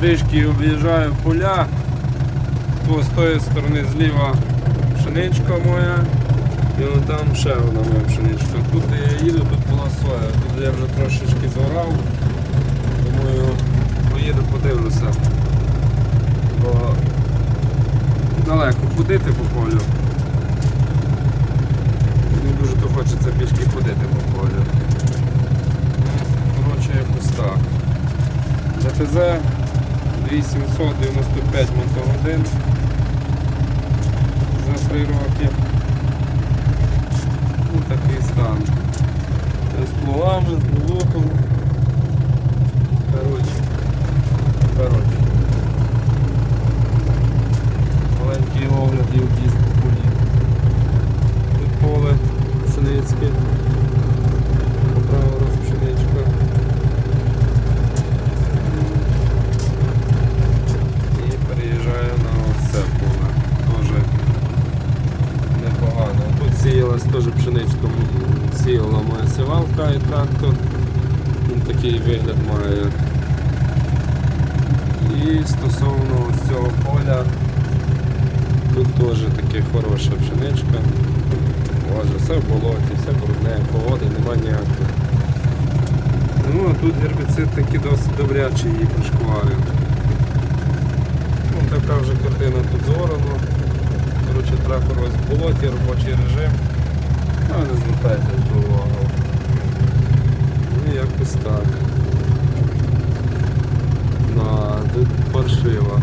Трішки об'їжджаю поля. Ось з тої сторони зліва пшеничка моя. І вон там ще одна моя пшеничка. Тут я їду, тут була соя. Тут я вже трошечки зорав. Думаю, поїду подивлюся. Бо далеко ходити по полю. Не дуже то хочеться пішки ходити по полю. Коротше, якось так. ДТЗ 2795 мотогодин за 3 роки. Ну такий стан. З плугами, з блоком. Коротше. Коротше. Маленький огляд і об'їзд по полі. Поле пшеницьке. Поправила раз пшеничка. І переїжджаю на ось це поле. Теж непогано. Тут теж пшеничка, м, сіяла моя сівалка і трактор. Він такий вигляд має. І стосовно цього поля, тут теж таке хороша пшеничка. Боже, все в болоті, все брудне, погоди нема ніякої. Ну, а тут гербіцид такий досить добрячий її пошкварив. Ну, така вже картина тут зорано. Коротше, трактор ось в болоті, робочий режим але не звертайте увагу. Ну якось так. На, тут паршиво.